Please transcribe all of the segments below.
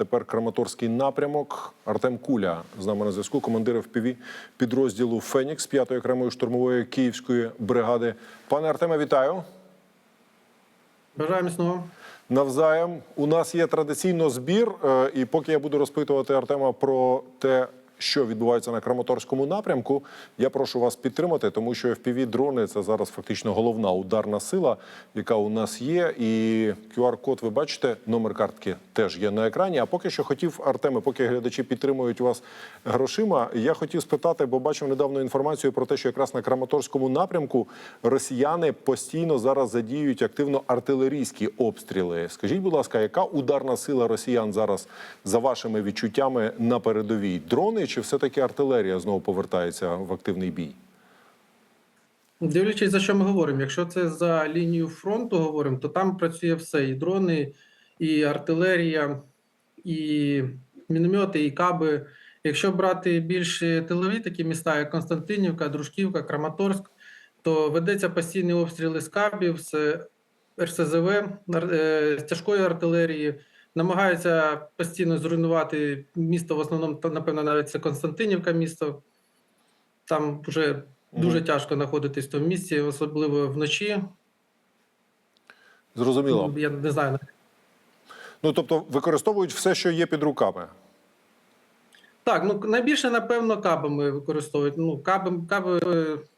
тепер Краматорський напрямок. Артем Куля з нами на зв'язку, командир ФПВ підрозділу Фенікс 5-ї окремої штурмової київської бригади. Пане Артеме, вітаю. Бажаємо знову. Навзаєм у нас є традиційно збір, е, і поки я буду розпитувати Артема про те, що відбувається на Краматорському напрямку, я прошу вас підтримати, тому що fpv дрони це зараз фактично головна ударна сила, яка у нас є. І QR-код, ви бачите, номер картки теж є на екрані. А поки що хотів Артеме, поки глядачі підтримують вас грошима, я хотів спитати, бо бачив недавно інформацію про те, що якраз на Краматорському напрямку росіяни постійно зараз задіють активно артилерійські обстріли. Скажіть, будь ласка, яка ударна сила росіян зараз за вашими відчуттями на передовій? Дрони чи все-таки артилерія знову повертається в активний бій? Дивлячись, за що ми говоримо. Якщо це за лінію фронту говоримо, то там працює все: і дрони, і артилерія, і міномети, і каби. Якщо брати більш тилові такі міста, як Константинівка, Дружківка, Краматорськ, то ведеться постійні обстріли з кабів, з РСЗВ, е, з тяжкої артилерії. Намагаються постійно зруйнувати місто. В основному, напевно, навіть це Константинівка місто. Там вже дуже тяжко знаходитись в тому місці, особливо вночі. Зрозуміло. Я не знаю. Ну тобто використовують все, що є під руками. Так, ну найбільше, напевно, кабами використовують. Ну, каби, каби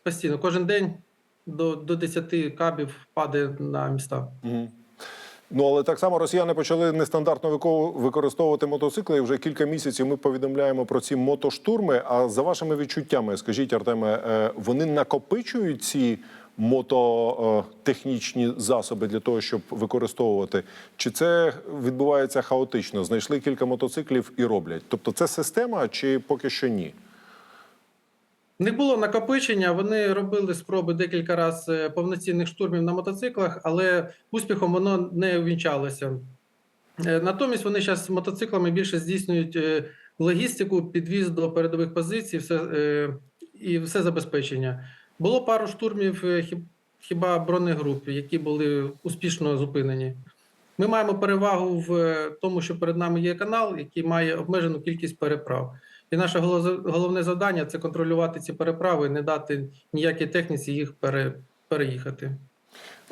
постійно. Кожен день до, до 10 кабів падає на міста. Угу. Ну але так само росіяни почали нестандартно вико- використовувати мотоцикли. І вже кілька місяців ми повідомляємо про ці мотоштурми. А за вашими відчуттями, скажіть, Артеме, е, вони накопичують ці мототехнічні засоби для того, щоб використовувати? Чи це відбувається хаотично? Знайшли кілька мотоциклів і роблять? Тобто, це система, чи поки що ні? Них було накопичення. Вони робили спроби декілька разів повноцінних штурмів на мотоциклах, але успіхом воно не увінчалося. Е, Натомість вони зараз мотоциклами більше здійснюють е, логістику, підвіз до передових позицій, все, е, і все забезпечення. Було пару штурмів е, хіба бронегруп, які були успішно зупинені. Ми маємо перевагу в е, тому, що перед нами є канал, який має обмежену кількість переправ. І наше голо- головне завдання це контролювати ці переправи, не дати ніякій техніці їх пере, переїхати.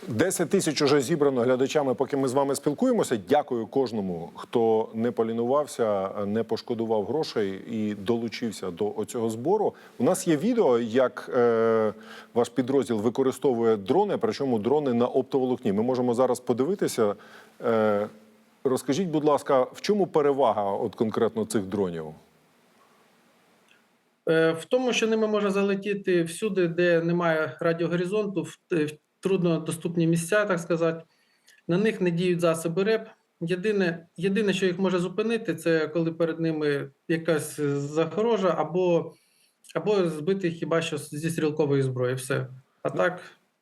10 тисяч уже зібрано глядачами, поки ми з вами спілкуємося. Дякую кожному, хто не полінувався, не пошкодував грошей і долучився до цього збору. У нас є відео, як е, ваш підрозділ використовує дрони, причому дрони на оптоволокні. Ми можемо зараз подивитися. Е, розкажіть, будь ласка, в чому перевага от конкретно цих дронів? Е, В тому, що ними можна залетіти всюди, де немає радіогоризонту, в, е, в труднодоступні місця, так сказати. На них не діють засоби РЕП. Єдине, єдине, що їх може зупинити, це коли перед ними якась загорожа, або, або збити хіба що зі стрілкової зброї. Все. А так,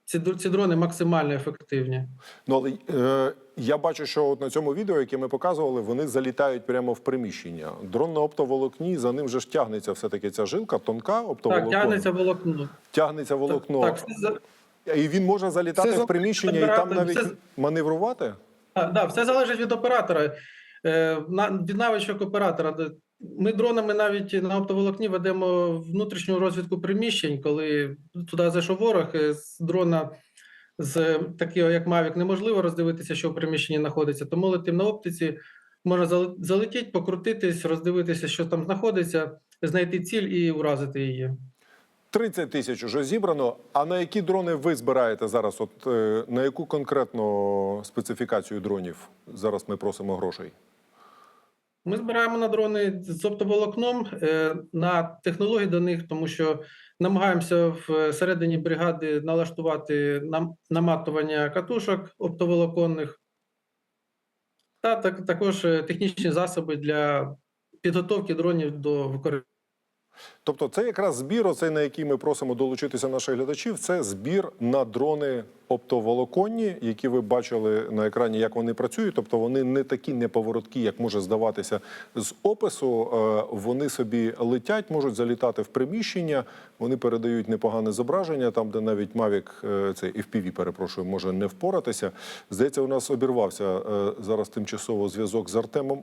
ці, ці дрони максимально ефективні. Ну, але е, я бачу, що от на цьому відео, яке ми показували, вони залітають прямо в приміщення. Дрон на оптоволокні, за ним же ж тягнеться все-таки ця жилка, тонка оптоволокно. Так, тягнеться волокно. Тягнеться волокно. Так, все, І він може залітати Все в приміщення і там навіть все- маневрувати? А, да, все залежить від оператора, е, на, від навичок оператора. Ми дронами навіть на оптоволокні ведемо внутрішню розвідку приміщень, коли туди зайшов ворог е, з дрона. З такого, як Mavic, неможливо роздивитися, що в приміщенні знаходиться. Тому летим на оптиці, можна зал- залетіти, покрутитись, роздивитися, що там знаходиться, знайти ціль і уразити її. 30 тисяч уже зібрано. А на які дрони ви збираєте зараз? От е, на яку конкретно специфікацію дронів зараз ми просимо грошей? Ми збираємо на дрони з оптоволокном е, на технології до них, тому що намагаємося всередині бригади налаштувати нам- наматування катушок оптоволоконних та так, також е, технічні засоби для підготовки дронів до використання. Тобто, це якраз збір, оцей, на який ми просимо долучитися наших глядачів, це збір на дрони оптоволоконні, які ви бачили на екрані, як вони працюють. Тобто вони не такі неповороткі, як може здаватися з опису. Е, Вони собі летять, можуть залітати в приміщення. Вони передають непогане зображення, там, де навіть Mavic, е, цей FPV, перепрошую, може не впоратися. Здається, у нас обірвався е, зараз тимчасово зв'язок з Артемом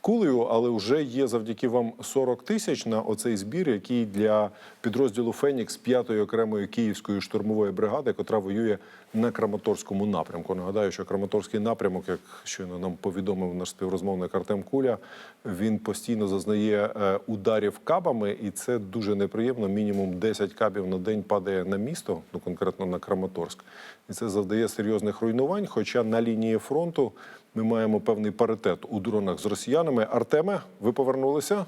Кулею, але вже є завдяки вам 40 тисяч на оцей збір, який для підрозділу Фенікс 5-ї окремої київської штурмової бригади, котра воює на Краматорському напрямку. Нагадаю, що Краматорський напрямок, як щойно нам повідомив наш співрозмовник Артем Куля, він постійно зазнає е, ударів кабами, і це дуже неприємно. Мінімум 10 кабів на день падає на місто, ну конкретно на Краматорськ, і це завдає серйозних руйнувань. Хоча на лінії фронту ми маємо певний паритет у дронах з росіянами. Артеме, ви повернулися?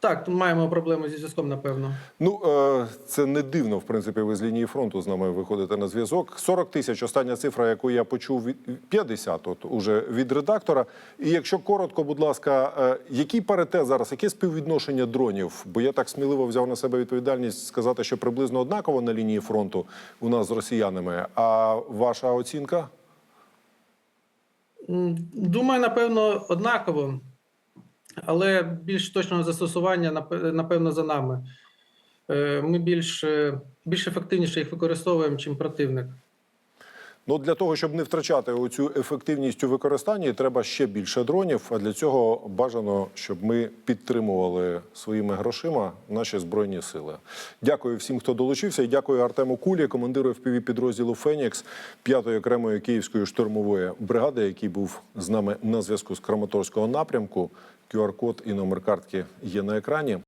Так, тут маємо проблему зі зв'язком, напевно. Ну, е, це не дивно, в принципі, ви з лінії фронту з нами виходите на зв'язок. 40 тисяч, остання цифра, яку я почув, від 50, от уже від редактора. І якщо коротко, будь ласка, е, який паритет зараз, яке співвідношення дронів? Бо я так сміливо взяв на себе відповідальність сказати, що приблизно однаково на лінії фронту у нас з росіянами. А ваша оцінка? Думаю, напевно, однаково, але більш точного застосування, нап- напевно, за нами. Е, Ми більш, більш ефективніше їх використовуємо, чим противник. Ну для того, щоб не втрачати оцю ефективність у використанні, треба ще більше дронів. А для цього бажано, щоб ми підтримували своїми грошима наші збройні сили. Дякую всім, хто долучився, і дякую Артему Кулі, командиру FPV підрозділу Фенікс 5-ї окремої київської штурмової бригади, який був з нами на зв'язку з Краматорського напрямку. QR-код і номер картки є на екрані.